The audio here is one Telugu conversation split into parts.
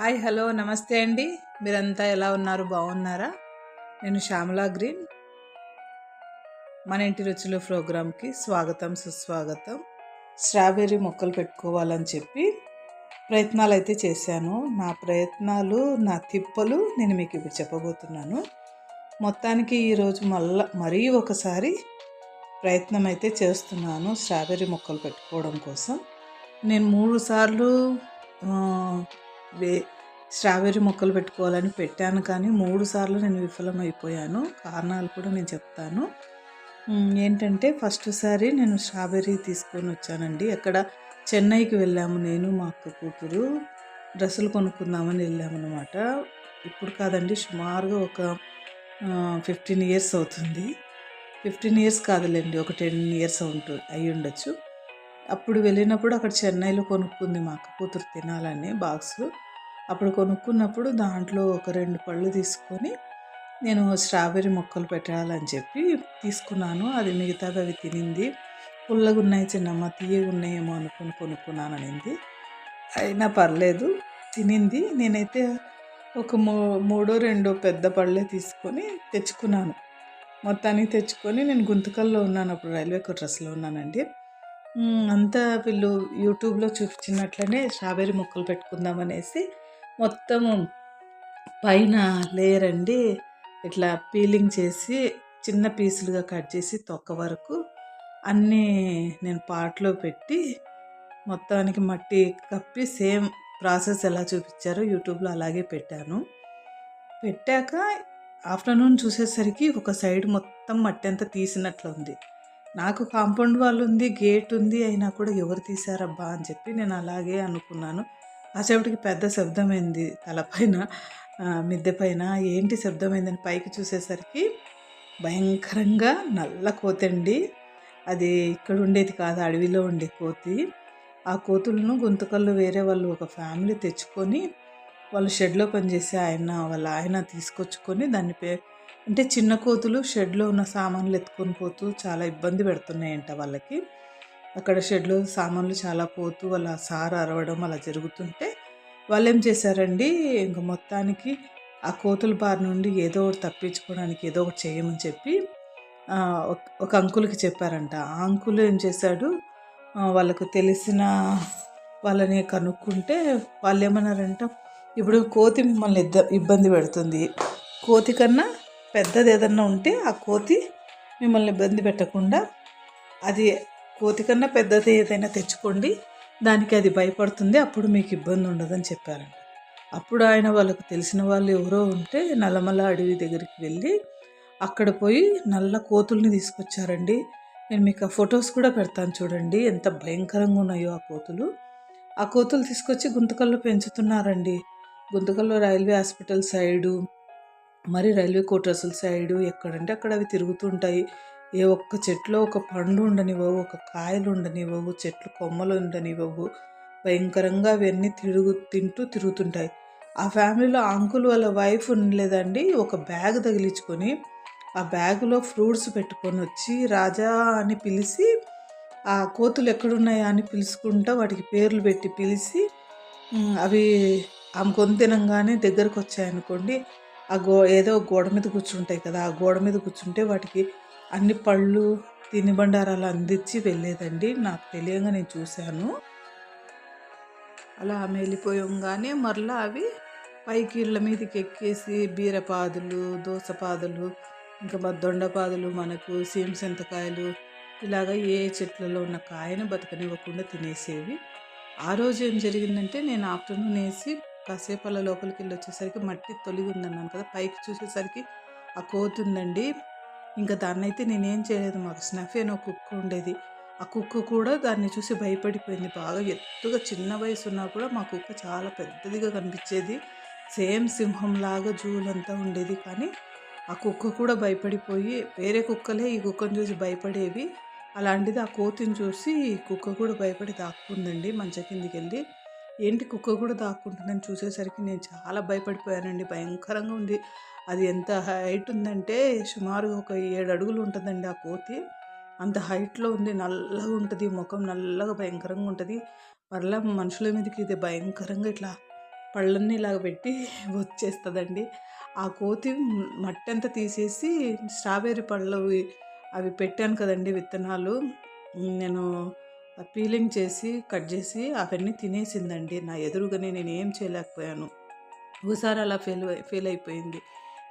హాయ్ హలో నమస్తే అండి. మీరంతా ఎలా ఉన్నారు? బాగున్నారా? నేను శ్యామలా గ్రీన్. మన ఇంటి రుచులు ప్రోగ్రామ్కి స్వాగతం సుస్వాగతం. స్ట్రాబెర్రీ మొక్కలు పెట్టుకోవాలని చెప్పి ప్రయత్నాలు అయితే చేశాను. నా ప్రయత్నాలు నా తిప్పలు నేను మీకు ఇప్పుడు చెప్పబోతున్నాను. మొత్తానికి ఈరోజు మళ్ళా మరీ ఒకసారి ప్రయత్నం అయితే చేస్తున్నాను స్ట్రాబెర్రీ మొక్కలు పెట్టుకోవడం కోసం. నేను మూడు సార్లు వే స్ట్రాబెర్రీ మొక్కలు పెట్టుకోవాలని పెట్టాను కానీ మూడు సార్లు నేను విఫలమైపోయాను కారణాలు కూడా నేను చెప్తాను. ఏంటంటే ఫస్ట్ సారి నేను స్ట్రాబెర్రీ తీసుకొని వచ్చానండి. అక్కడ చెన్నైకి వెళ్ళాము నేను మా అక్క కూతురు. డ్రెస్సులు కొనుక్కుందామని వెళ్ళామన్నమాట. ఇప్పుడు కాదండి సుమారుగా ఒక ఫిఫ్టీన్ ఇయర్స్ అవుతుంది. ఫిఫ్టీన్ ఇయర్స్ కాదులేండి ఒక టెన్ ఇయర్స్ ఉంటుంది అయి ఉండొచ్చు అప్పుడు వెళ్ళినప్పుడు అక్కడ చెన్నైలో కొనుక్కుంది మా అక్క కూతురు తినాలని బాక్స్. అప్పుడు కొనుక్కున్నప్పుడు దాంట్లో ఒక రెండు పళ్ళు తీసుకొని నేను స్ట్రాబెర్రీ మొక్కలు పెట్టాలని చెప్పి తీసుకున్నాను. అది మిగతాది అవి తినింది. పుల్లగా ఉన్నాయి చిన్నమ్మ తీయగా ఉన్నాయేమో అనుకుని కొనుక్కున్నాను అనింది. అయినా పర్లేదు తినింది. నేనైతే ఒక మూ మూడో రెండో పెద్ద పళ్ళే తీసుకొని తెచ్చుకున్నాను. మొత్తానికి తెచ్చుకొని నేను గుంతకల్లో ఉన్నాను. అప్పుడు రైల్వే క్వార్టర్స్లో ఉన్నానండి. అంతా వీళ్ళు యూట్యూబ్లో చూపించినట్లనే స్ట్రాబెర్రీ మొక్కలు పెట్టుకుందామనేసి మొత్తము పైన లేయర్ అండి. ఇట్లా పీలింగ్ చేసి చిన్న పీసులుగా కట్ చేసి తొక్క వరకు అన్నీ నేను పాట్లో పెట్టి మొత్తానికి మట్టి కప్పి సేమ్ ప్రాసెస్ ఎలా చూపించారో యూట్యూబ్లో అలాగే పెట్టాను. పెట్టాక ఆఫ్టర్నూన్ చూసేసరికి ఒక సైడ్ మొత్తం మట్టి అంతా తీసినట్లు ఉంది నాకు కాంపౌండ్ వాళ్ళు ఉంది గేట్ ఉంది అయినా కూడా ఎవరు తీశారబ్బా అని చెప్పి నేను అలాగే అనుకున్నాను. కాసేపటికి పెద్ద శబ్దమైంది తలపైన మిద్దె పైన ఏంటి శబ్దమైందని పైకి చూసేసరికి భయంకరంగా నల్ల కోతండి అది ఇక్కడ ఉండేది కాదు అడవిలో ఉండే కోతి. ఆ కోతులను గుంతకల్లో వేరే వాళ్ళు ఒక ఫ్యామిలీ తెచ్చుకొని వాళ్ళు షెడ్లో పనిచేసే ఆయన వాళ్ళ ఆయన తీసుకొచ్చుకొని దాన్ని పే అంటే చిన్న కోతులు షెడ్లో ఉన్న సామాన్లు ఎత్తుకొని పోతూ చాలా ఇబ్బంది పెడుతున్నాయంట వాళ్ళకి. అక్కడ షెడ్లో సామాన్లు చాలా పోతూ వాళ్ళ సార్ అరవడం అలా జరుగుతుంటే వాళ్ళు ఏం చేశారండి? ఇంకా మొత్తానికి ఆ కోతుల బారి నుండి ఏదో ఒకటి తప్పించుకోవడానికి ఏదో ఒకటి చేయమని చెప్పి ఒక అంకుల్కి చెప్పారంట. ఆ అంకుల్ ఏం చేశాడు? వాళ్ళకు తెలిసిన వాళ్ళని కనుక్కుంటే వాళ్ళు ఏమన్నారంట ఇప్పుడు కోతి మిమ్మల్ని ఇబ్బంది పెడుతుంది. కోతి కన్నా పెద్దది ఏదన్నా ఉంటే ఆ కోతి మిమ్మల్ని ఇబ్బంది పెట్టకుండా అది కోతి కన్నా పెద్దది ఏదైనా తెచ్చుకోండి. దానికి అది భయపడుతుంది. అప్పుడు మీకు ఇబ్బంది ఉండదని చెప్పారంట. అప్పుడు ఆయన వాళ్ళకు తెలిసిన వాళ్ళు ఎవరో ఉంటే నల్లమల అడవి దగ్గరికి వెళ్ళి అక్కడ పోయి నల్ల కోతుల్ని తీసుకొచ్చారండి. నేను మీకు ఆ ఫొటోస్ కూడా పెడతాను చూడండి. ఎంత భయంకరంగా ఉన్నాయో ఆ కోతులు. ఆ కోతులు తీసుకొచ్చి గుంతకల్లో పెంచుతున్నారండి. గుంతకల్లో రైల్వే హాస్పిటల్ సైడు మరి రైల్వే కోటర్సుల సైడు ఎక్కడంటే అక్కడ అవి తిరుగుతుంటాయి. ఏ ఒక్క చెట్లో ఒక పండు ఉండనివ్వవు ఒక కాయలు ఉండనివ్వవు చెట్లు కొమ్మలు ఉండనివ్వవు. భయంకరంగా అవన్నీ తిరుగు తింటూ తిరుగుతుంటాయి. ఆ ఫ్యామిలీలో అంకుల్ వాళ్ళ వైఫ్ ఉండలేదండి. ఒక బ్యాగ్ తగిలించుకొని ఆ బ్యాగులో ఫ్రూట్స్ పెట్టుకొని వచ్చి రాజా అని పిలిచి ఆ కోతులు ఎక్కడున్నాయా అని పిలుచుకుంటా వాటికి పేర్లు పెట్టి పిలిచి అవి ఆమె తినంగానే దగ్గరకు వచ్చాయనుకోండి ఆ గో ఏదో గోడ మీద కూర్చుంటాయి కదా ఆ గోడ మీద కూర్చుంటే వాటికి అన్ని పళ్ళు తినుబండారాలు అందించి వెళ్ళేదండి. నాకు తెలియగా నేను చూశాను. అలా ఆమె వెళ్ళిపోయంగానే మరలా అవి పైకి ఇళ్ళ మీదకి ఎక్కేసి బీరపాదులు దోసపాదులు ఇంకా దొండపాదులు మనకు సీమ సింతకాయలు ఇలాగ ఏ చెట్లలో ఉన్న కాయను బతకనివ్వకుండా తినేసేవి. ఆ రోజు ఏం జరిగిందంటే నేను ఆఫ్టర్నూన్ వేసి కాసేపు అలా లోపలికి వెళ్ళి వచ్చేసరికి మట్టి తొలిగి ఉందన్నాను కదా పైకి చూసేసరికి ఆ కోతి ఉందండి ఇంకా దాన్ని అయితే నేనేం చేయలేదు మాకు స్నఫ్ అని ఒక కుక్క ఉండేది. ఆ కుక్క కూడా దాన్ని చూసి భయపడిపోయింది. బాగా ఎత్తుగా చిన్న వయసు ఉన్నా కూడా మా కుక్క చాలా పెద్దదిగా కనిపించేది. సేమ్ సింహంలాగా జూలంతా ఉండేది. కానీ ఆ కుక్క కూడా భయపడిపోయి వేరే కుక్కలే ఈ కుక్కను చూసి భయపడేవి. అలాంటిది ఆ కోతిని చూసి కుక్క కూడా భయపడి దాక్కుందండి మంచ కిందికి వెళ్ళి ఏంటి కుక్క కూడా దాక్కుంటుందని చూసేసరికి నేను చాలా భయపడిపోయానండి. భయంకరంగా ఉంది. అది ఎంత హైట్ ఉందంటే సుమారుగా ఒక ఏడు అడుగులు ఉంటుందండి ఆ కోతి. అంత హైట్లో ఉంది. నల్లగా ఉంటుంది. ముఖం నల్లగా భయంకరంగా ఉంటుంది. మరలా మనుషుల మీదకి ఇది భయంకరంగా ఇట్లా పళ్ళన్నీ ఇలాగ పెట్టి వచ్చేస్తుందండి. ఆ కోతి మట్టి అంతా తీసేసి స్ట్రాబెర్రీ పళ్ళు అవి- అవి పెట్టాను కదండి విత్తనాలు. నేను పీలింగ్ చేసి కట్ చేసి అవన్నీ తినేసిందండి. నా ఎదురుగానే నేను ఏం చేయలేకపోయాను. ఒకసారి అలా ఫెయిల్ ఫెయిల్ అయిపోయింది.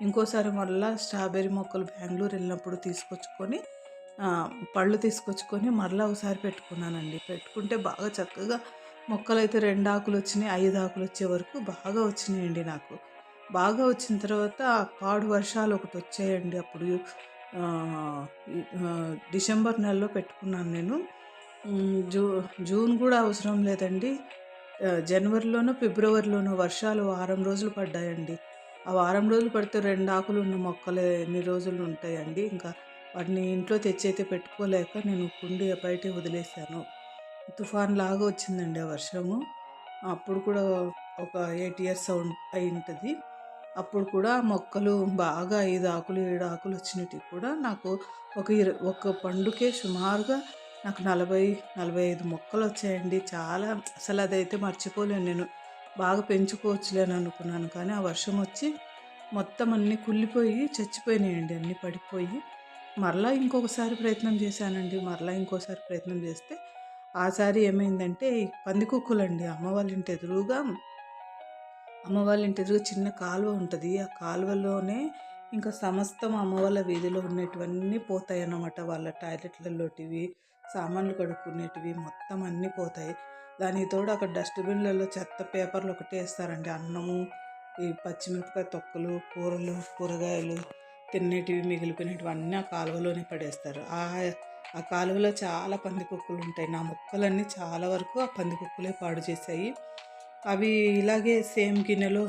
ఇంకోసారి మళ్ళీ స్ట్రాబెర్రీ మొక్కలు బెంగళూరు వెళ్ళినప్పుడు తీసుకొచ్చుకొని పళ్ళు తీసుకొచ్చుకొని మరలా ఒకసారి పెట్టుకున్నానండి. పెట్టుకుంటే బాగా చక్కగా మొక్కలు అయితే రెండు ఆకులు వచ్చినాయి ఐదు ఆకులు వచ్చే వరకు బాగా వచ్చినాయండి నాకు. బాగా వచ్చిన తర్వాత పాడు వర్షాలు ఒకటి వచ్చాయండి. అప్పుడు డిసెంబర్ నెలలో పెట్టుకున్నాను నేను. జూ జూన్ కూడా అవసరం లేదండి. జనవరిలోనూ జనవరిలోనో ఫిబ్రవరిలోనో వర్షాలు వారం రోజులు పడ్డాయండి. ఆ వారం రోజులు పడితే రెండు ఆకులు ఉన్న మొక్కలు ఎన్ని రోజులు ఉంటాయండి? ఇంకా వాటిని ఇంట్లో తెచ్చి అయితే పెట్టుకోలేక నేను కుండి బయట వదిలేశాను. తుఫాన్ లాగా వచ్చిందండి ఆ వర్షము. అప్పుడు కూడా ఒక ఎయిట్ ఇయర్స్ అయి ఉంటుంది అప్పుడు కూడా మొక్కలు బాగా ఐదు ఆకులు ఏడు ఆకులు వచ్చినట్టు కూడా నాకు ఒక ఇర ఒక పండుకే సుమారుగా నాకు నలభై నలభై ఐదు మొక్కలు వచ్చాయండి. చాలా అసలు అదైతే మర్చిపోలేను నేను. బాగా పెంచుకోవచ్చులే అనుకున్నాను. కానీ ఆ వర్షం వచ్చి మొత్తం అన్నీ కుళ్ళిపోయి చచ్చిపోయినాయండి. అన్నీ పడిపోయి మరలా ఇంకొకసారి ప్రయత్నం చేశానండి. మరలా ఇంకోసారి ప్రయత్నం చేస్తే ఆసారి ఏమైందంటే ఈ పందికొక్కులండి అమ్మ వాళ్ళ ఇంటి ఎదురుగా అమ్మ వాళ్ళ ఇంటి ఎదురుగా చిన్న కాలువ ఉంటుంది. ఆ కాలువలోనే ఇంకా సమస్తం అమ్మ వాళ్ళ వీధిలో ఉన్నటువన్నీ పోతాయి అన్నమాట వాళ్ళ టాయిలెట్లలోటివి సామాన్లు కడుక్కునేటివి మొత్తం అన్నీ పోతాయి. దానికి తోడు అక్కడ డస్ట్బిన్లలో చెత్త పేపర్లు ఒకటి వేస్తారండి అన్నము ఈ పచ్చిమిరపకాయ తొక్కలు కూరలు కూరగాయలు తినేటివి మిగిలిపోయినవి అన్నీ ఆ కాలువలోనే పడేస్తారు. ఆ ఆ కాలువలో చాలా పందికొక్కులు ఉంటాయి. నా మొక్కలన్నీ చాలా వరకు ఆ పందికొక్కులే పాడు చేశాయి. అవి ఇలాగే సేమ్ గిన్నెలో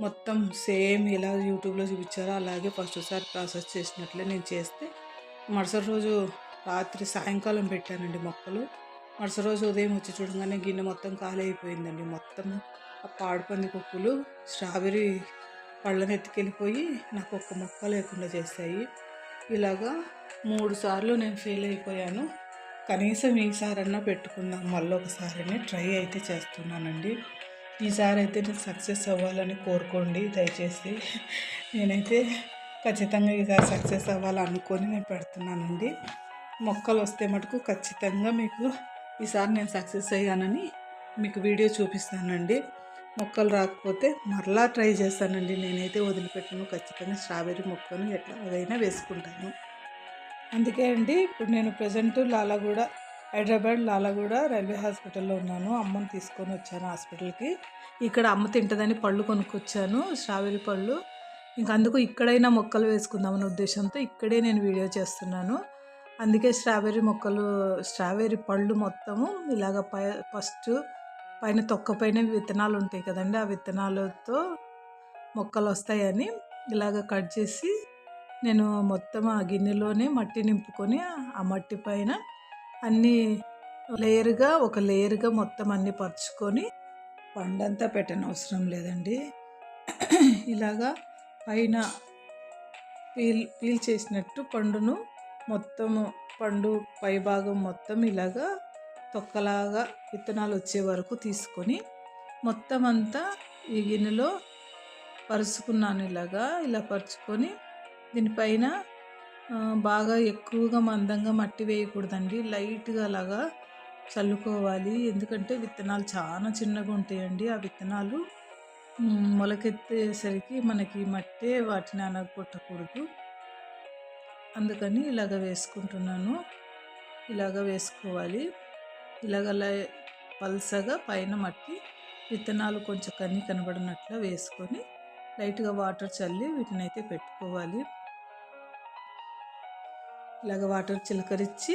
మొత్తం సేమ్ ఇలా యూట్యూబ్లో చూపించారో అలాగే ఫస్ట్ సారి ప్రాసెస్ చేసినట్లే నేను చేస్తే మరుసటి రోజు రాత్రి సాయంకాలం పెట్టానండి మొక్కలు. మరుసటి రోజు ఉదయం వచ్చి చూడగానే గిన్నె మొత్తం ఖాళీ అయిపోయిందండి. మొత్తం ఆ పాడుపంది కుక్కలు స్ట్రాబెర్రీ పళ్ళని ఎత్తుకెళ్ళిపోయి నాకు ఒక్క మొక్క లేకుండా చేశాయి. ఇలాగా మూడు సార్లు నేను ఫెయిల్ అయిపోయాను. కనీసం ఈసారన్నా పెట్టుకుందాం మళ్ళీ ఒకసారి ట్రై అయితే చేస్తున్నానండి. ఈసారి అయితే నేను సక్సెస్ అవ్వాలని కోరుకోండి. దయచేసి నేనైతే ఖచ్చితంగా ఈసారి సక్సెస్ అవ్వాలనుకొని నేను పెడుతున్నానండి. మొక్కలు వస్తే మటుకు ఖచ్చితంగా మీకు ఈసారి నేను సక్సెస్ అయ్యానని మీకు వీడియో చూపిస్తానండి. మొక్కలు రాకపోతే మరలా ట్రై చేస్తానండి. నేనైతే వదిలిపెట్టను. ఖచ్చితంగా స్ట్రాబెర్రీ మొక్కను ఎట్లా ఏదైనా వేసుకుంటాను. అందుకే అండి ఇప్పుడు నేను ప్రజెంట్ లాలాగూడ హైదరాబాద్ లాలాగూడ రైల్వే హాస్పిటల్లో ఉన్నాను. అమ్మని తీసుకొని వచ్చాను హాస్పిటల్కి. ఇక్కడ అమ్మ తింటదని పళ్ళు కొనుక్కొచ్చాను స్ట్రాబెర్రీ పళ్ళు. ఇంక అందుకు ఇక్కడైనా మొక్కలు వేసుకుందామనే ఉద్దేశంతో ఇక్కడే నేను వీడియో చేస్తున్నాను. అందుకే స్ట్రాబెర్రీ మొక్కలు స్ట్రాబెర్రీ పళ్ళు మొత్తము ఇలాగ పై ఫస్ట్ పైన తొక్క పైన విత్తనాలు ఉంటాయి కదండి ఆ విత్తనాలతో మొక్కలు వస్తాయని ఇలాగ కట్ చేసి నేను మొత్తం ఆ గిన్నెలోనే మట్టి నింపుకొని ఆ మట్టి పైన అన్నీ లేయర్గా ఒక లేయర్గా మొత్తం అన్ని పరుచుకొని పండంతా పెట్టని అవసరం లేదండి. ఇలాగా పైన పీల్ పీల్ చేసినట్టు పండును మొత్తము పండు పైభాగం మొత్తం ఇలాగా తొక్కలాగా విత్తనాలు వచ్చే వరకు తీసుకొని మొత్తం అంతా ఈ గిన్నెలో పరుచుకున్నాను ఇలాగా. ఇలా పరుచుకొని దీనిపైన బాగా ఎక్కువగా మందంగా మట్టి వేయకూడదండి. లైట్గా అలాగా చల్లుకోవాలి. ఎందుకంటే విత్తనాలు చాలా చిన్నగా ఉంటాయండి. ఆ విత్తనాలు మొలకెత్తేసరికి మనకి మట్టే వాటిని అనగొట్టకూడదు. అందుకని ఇలాగ వేసుకుంటున్నాను. ఇలాగ వేసుకోవాలి. ఇలాగ పల్సగా పైన మట్టి విత్తనాలు కొంచెం కన్ని కనబడినట్లు వేసుకొని లైట్గా వాటర్ చల్లి వీటిని అయితే పెట్టుకోవాలి. ఇలాగ వాటర్ చిలకరించి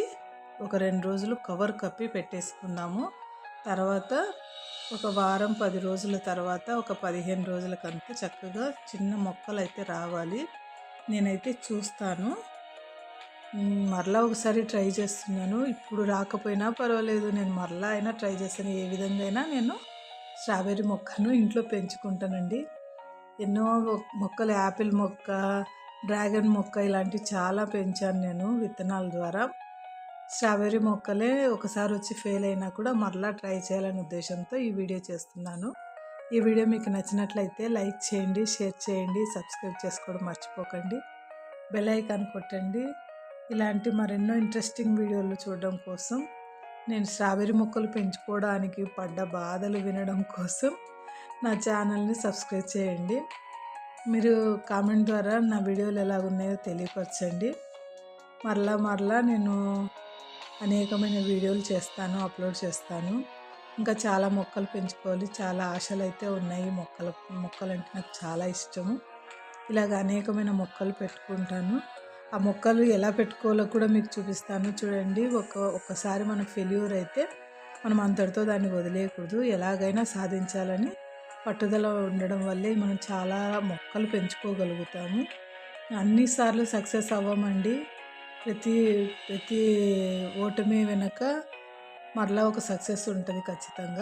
ఒక రెండు రోజులు కవర్ కప్పి పెట్టేసుకుందాము. తర్వాత ఒక వారం పది రోజుల తర్వాత ఒక పదిహేను రోజులకంతా చక్కగా చిన్న మొక్కలు అయితే రావాలి. నేనైతే చూస్తాను. మరలా ఒకసారి ట్రై చేస్తున్నాను. ఇప్పుడు రాకపోయినా పర్వాలేదు. నేను మరలా అయినా ట్రై చేస్తాను. ఏ విధంగా అయినా నేను స్ట్రాబెర్రీ మొక్కను ఇంట్లో పెంచుకుంటానండి. ఎన్నో మొక్కలు యాపిల్ మొక్క డ్రాగన్ మొక్క ఇలాంటివి చాలా పెంచాను నేను విత్తనాల ద్వారా. స్ట్రాబెర్రీ మొక్కలే ఒకసారి వచ్చి ఫెయిల్ అయినా కూడా మరలా ట్రై చేయాలనే ఉద్దేశంతో ఈ వీడియో చేస్తున్నాను. ఈ వీడియో మీకు నచ్చినట్లయితే లైక్ చేయండి షేర్ చేయండి సబ్స్క్రైబ్ చేసుకోవడం మర్చిపోకండి. బెల్ ఐకాన్ కొట్టండి. ఇలాంటి మరెన్నో ఇంట్రెస్టింగ్ వీడియోలు చూడడం కోసం నేను స్ట్రాబెర్రీ మొక్కలు పెంచుకోవడానికి పడ్డ బాధలు వినడం కోసం నా ఛానల్ని సబ్స్క్రైబ్ చేయండి. మీరు కామెంట్ ద్వారా నా వీడియోలు ఎలా ఉన్నాయో తెలియపరచండి. మరలా మరలా నేను అనేకమైన వీడియోలు చేస్తాను అప్లోడ్ చేస్తాను. ఇంకా చాలా మొక్కలు పెంచుకోవాలి చాలా ఆశలు అయితే ఉన్నాయి. మొక్కలు మొక్కలు అంటే నాకు చాలా ఇష్టము. ఇలాగ అనేకమైన మొక్కలు పెట్టుకుంటాను. ఆ మొక్కలు ఎలా పెట్టుకోవాలో కూడా మీకు చూపిస్తాను. చూడండి ఒక ఒక్కసారి మన ఫెయిల్యూర్ అయితే మనం అంతటితో దాన్ని వదిలేయకూడదు. ఎలాగైనా సాధించాలని పట్టుదల ఉండడం వల్లే మనం చాలా మొక్కలు పెంచుకోగలుగుతాము. అన్నిసార్లు సక్సెస్ అవ్వమండి. ప్రతి ప్రతి ఓటమి వెనక మరలా ఒక సక్సెస్ ఉంటుంది ఖచ్చితంగా.